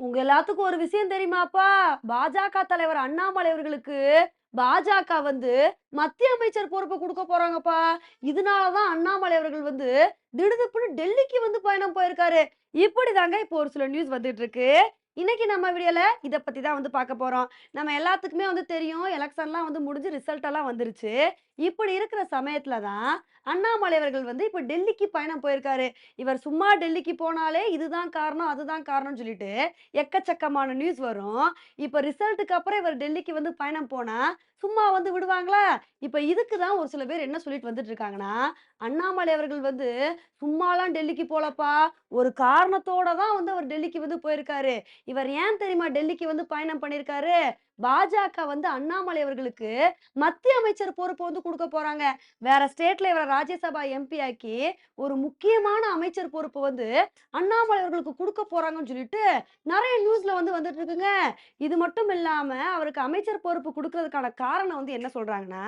உங்க எல்லாத்துக்கும் ஒரு விஷயம் தெரியுமாப்பா? பாஜக தலைவர் அண்ணாமலை அவர்களுக்கு, பாஜக வந்து மத்திய அமைச்சர் பொறுப்பு கொடுக்க போறாங்கப்பா. இதனால தான் அண்ணாமலை அவர்கள் வந்து திடுதிப்புன்னு டெல்லிக்கு வந்து பயணம் போயிருக்காரு. இப்படிதாங்க இப்போ ஒரு சில நியூஸ் வந்துட்டு இருக்கு. இன்னைக்கு நம்ம வீடியோல இதை பத்தி தான் வந்து பார்க்க போறோம். நம்ம எல்லாத்துக்குமே வந்து தெரியும். எலக்ஷன்லாம் வந்து முடிஞ்சு ரிசல்ட் எல்லாம் வந்துருச்சு. இப்படி இருக்கிற சமயத்துல தான் அண்ணாமலை அவர்கள் வந்து இப்போ டெல்லிக்கு பயணம் போயிருக்காரு. இவர் சும்மா டெல்லிக்கு போனாலே இதுதான் காரணம், அதுதான் காரணம்னு சொல்லிட்டு எக்கச்சக்கமான நியூஸ் வரும். இப்போ ரிசல்ட்டுக்கு அப்புறம் இவர் டெல்லிக்கு வந்து பயணம் போனா, சும்மா வந்து விடுவாங்களா? இப்போ இதுக்கு தான் ஒரு சில பேர் என்ன சொல்லிட்டு வந்துட்டு இருக்காங்கன்னா, அண்ணாமலை அவர்கள் வந்து சும்மாலாம் டெல்லிக்கு போலப்பா. ஒரு காரணத்தோட தான் வந்து அவர் டெல்லிக்கு வந்து போயிருக்காரு. இவர் ஏன் தெரியுமா டெல்லிக்கு வந்து பயணம் பண்ணியிருக்காரு? பாஜக வந்து அண்ணாமலை அவர்களுக்கு மத்திய அமைச்சர் பொறுப்பு வந்து கொடுக்க போறாங்க. வேற ஸ்டேட்ல இவரை ராஜ்யசபா எம்பி ஆக்கி, ஒரு முக்கியமான அமைச்சர் பொறுப்பு வந்து அண்ணாமலை அவர்களுக்கு கொடுக்க போறாங்கன்னு சொல்லிட்டு நிறைய நியூஸ்ல வந்து வந்துட்டு இருக்குங்க. இது மட்டும் இல்லாம அவருக்கு அமைச்சர் பொறுப்பு கொடுக்கறதுக்கான காரணம் வந்து என்ன சொல்றாங்கன்னா,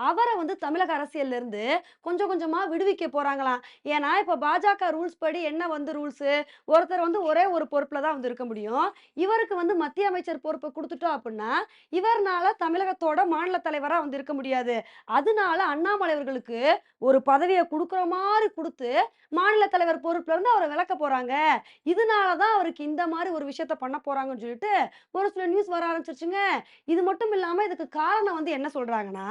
அவரை வந்து தமிழக அரசியல்ல இருந்து கொஞ்சம் கொஞ்சமா விடுவிக்க போறாங்களாம். ஏன்னா, இப்ப பாஜக ரூல்ஸ் படி என்ன வந்து ரூல்ஸு? ஒருத்தர் வந்து ஒரே ஒரு பொறுப்புல தான் வந்து இருக்க முடியும். இவருக்கு வந்து மத்திய அமைச்சர் பொறுப்பை கொடுத்துட்டோம் அப்படின்னா இவர்னால தமிழகத்தோட மாநில தலைவராக வந்து இருக்க முடியாது. அதனால அண்ணாமலை அவர்களுக்கு ஒரு பதவியை கொடுக்குற மாதிரி கொடுத்து மாநில தலைவர் பொறுப்புல இருந்து அவரை விளக்க போறாங்க. இதனால தான் அவருக்கு இந்த மாதிரி ஒரு விஷயத்த பண்ண போறாங்கன்னு சொல்லிட்டு, ஒரு சில நியூஸ் வர ஆரம்பிச்சிருச்சுங்க இது மட்டும் இல்லாம இதுக்கு காரணம் வந்து என்ன சொல்றாங்கன்னா,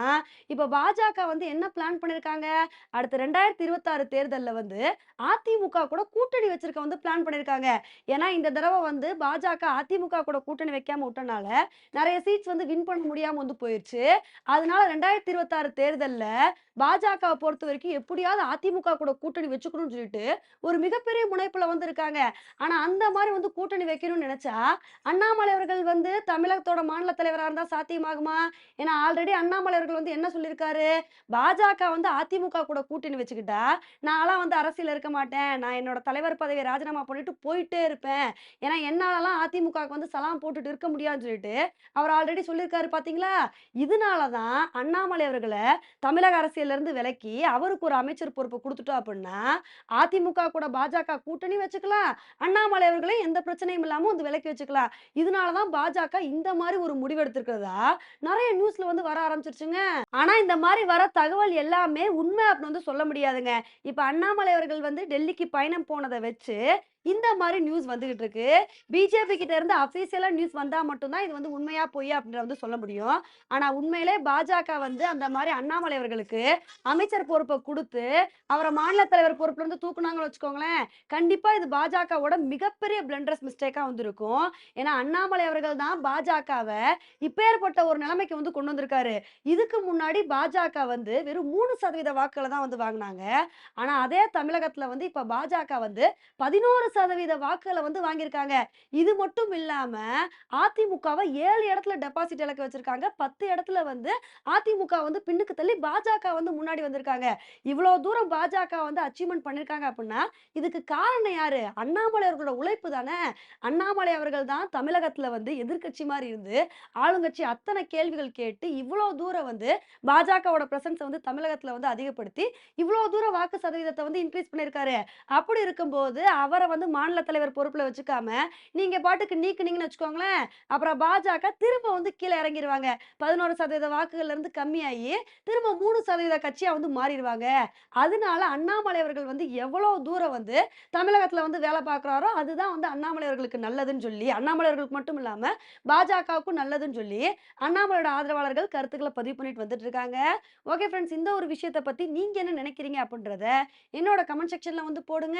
இப்ப பாஜக வந்து என்ன பிளான் பண்ணியிருக்காங்க? அடுத்த ரெண்டாயிரத்தி இருபத்தாறு தேர்தலில் வந்து அதிமுக கூட கூட்டணி வச்சிருக்க வந்து பிளான் பண்ணியிருக்காங்க. ஏன்னா, இந்த தடவை வந்து பாஜக அதிமுக கூட கூட்டணி வைக்காம விட்டனால நிறைய சீட்ஸ் வந்து வின் பண்ண முடியாம வந்து போயிருச்சு. அதனால 2026 தேர்தல்ல பொறுத்த வரைக்கும் எப்படியாவது அதிமுக கூட கூட்டணி வச்சுக்கணும்னு சொல்லிட்டு, ஒரு மிகப்பெரிய முனைப்புல வந்து இருக்காங்க. ஆனா, அந்த மாதிரி வந்து கூட்டணி வைக்கணும்னு நினைச்சா அண்ணாமலை அவர்கள் வந்து தமிழகத்தோட மாநில தலைவராக இருந்தா சாத்தியமாகுமா? ஏன்னா, ஆல்ரெடி அண்ணாமலை அவர்கள் வந்து என்ன சொல்லியிருக்காரு? பாஜக வந்து அதிமுக கூட கூட்டணி வச்சுக்கிட்டா, நான்லாம் வந்து அரசியல் இருக்க மாட்டேன். நான் என்னோட தலைவர் பதவியை ராஜினாமா பண்ணிட்டு போயிட்டே இருப்பேன். ஏன்னா, என்னாலலாம் அதிமுகவுக்கு வந்து சலாம் போட்டுட்டு இருக்க முடியாதுன்னு சொல்லிட்டு, அவர் ஆல்ரெடி சொல்லியிருக்காரு பார்த்தீங்களா? இதனால தான் அண்ணாமலை அவர்களை தமிழக அரசியலேருந்து விலக்கி, அவருக்கு ஒரு அமைச்சர் பொறுப்பு கொடுத்துட்டோம் அப்படின்னா அதிமுக கூட பாஜக கூட்டணி வச்சுக்கலாம். அண்ணாமலை அவர்களையும் எந்த பிரச்சனையும் இல்லாமல் வந்து விலக்கி வச்சுக்கலாம். இதனால தான் பாஜக இந்த மாதிரி ஒரு முடிவு எடுத்திருக்கிறதா, நிறைய நியூஸ்ல வந்து வர ஆரம்பிச்சிருச்சுங்க ஆனா, இந்த மாதிரி வர தகவல் எல்லாமே உண்மை அப்படின்னு வந்து சொல்ல முடியாதுங்க. இப்ப அண்ணாமலை அவர்கள் வந்து டெல்லிக்கு பயணம் போனதை வச்சு, இந்த மாதிரி நியூஸ் வந்துகிட்டு இருக்கு. பிஜேபி கிட்ட இருந்து அபிஷியலா நியூஸ் வந்தா மட்டும்தான் இது வந்து உண்மையா, பொய்யா அப்படின்ற வந்து சொல்ல முடியும். ஆனா, உண்மையிலே பாஜக வந்து அந்த மாதிரி அண்ணாமலை அவர்களுக்கு அமைச்சர் பொறுப்பை கொடுத்து அவரை மாநில தலைவர் பொறுப்புல இருந்து தூக்குனாங்கன்னு வச்சுக்கோங்களேன், கண்டிப்பா இது பாஜகவோட மிகப்பெரிய பிளண்டர்ஸ் மிஸ்டேக்கா வந்திருக்கும் ஏன்னா, அண்ணாமலை அவர்கள் தான் பாஜகவை இப்பேற்பட்ட ஒரு நிலைமைக்கு வந்து கொண்டு வந்திருக்காரு. இதுக்கு முன்னாடி பாஜக வந்து வெறும் மூணு சதவீத வாக்குகளை தான் வந்து வாங்கினாங்க ஆனா, அதே தமிழகத்துல வந்து இப்ப பாஜக வந்து பதினோரு சதவீத வாக்குகளை வந்து வாங்கியிருக்காங்க. இது மட்டும் இல்லாம அதிமுகவை ஏழு இடத்துல டெபாசிட் இலக்க வச்சிருக்காங்க. 10 இடத்துல வந்து அதிமுக வந்து பின்னுக்கு தள்ளி பாஜக வந்து முன்னாடி வந்திருக்காங்க. இவ்வளவு தூரம் பாஜக வந்து அச்சீவ்மென்ட் பண்ணிருக்காங்க அப்படின்னா இதுக்கு காரணம் யாரு? அண்ணாமலை அவர்களோட உழைப்பு தானே! அண்ணாமலை அவர்கள் தான் தமிழகத்துல வந்து எதிர்க்கட்சி மாதிரி இருந்து, ஆளுங்கட்சி அத்தனை கேள்விகள் கேட்டு, இவ்வளவு தூரம் வந்து பாஜகவோட பிரசன்ஸ் வந்து தமிழகத்துல வந்து அதிகப்படுத்தி, இவ்வளவு தூரம் வாக்கு சதவீதத்தை வந்து இன்கிரீஸ் பண்ணியிருக்காரு. அப்படி இருக்கும்போது, அவரை வந்து வந்து மாநில தலைவர் பொறுப்பில் வச்சுக்காம, நீங்கள் பாட்டுக்கு நீக்குனீங்கன்னு வச்சுக்கோங்களேன், அப்புறம் பாஜக திரும்ப வந்து கீழே இறங்கிடுவாங்க பதினோரு சதவீத வாக்குகள்லேருந்து கம்மியாகி திரும்ப மூணு சதவீத கட்சியாக வந்து மாறிடுவாங்க அதனால அண்ணாமலை அவர்கள் வந்து எவ்வளோ தூரம் வந்து தமிழகத்தில் வந்து வேலை பார்க்குறாரோ, அதுதான் வந்து அண்ணாமலை அவர்களுக்கு நல்லதுன்னு சொல்லி, அண்ணாமலை அவர்களுக்கு மட்டும் இல்லாமல் பாஜகவுக்கும் நல்லதுன்னு சொல்லி, அண்ணாமலையோட ஆதரவாளர்கள் கருத்துக்களை பதிவு பண்ணிட்டு வந்துட்டு இருக்காங்க. ஓகே ஃப்ரெண்ட்ஸ் இந்த ஒரு விஷயத்தை பற்றி நீங்கள் என்ன நினைக்கிறீங்க அப்படின்றத என்னோட கமெண்ட் செக்ஷனில் வந்து போடுங்க.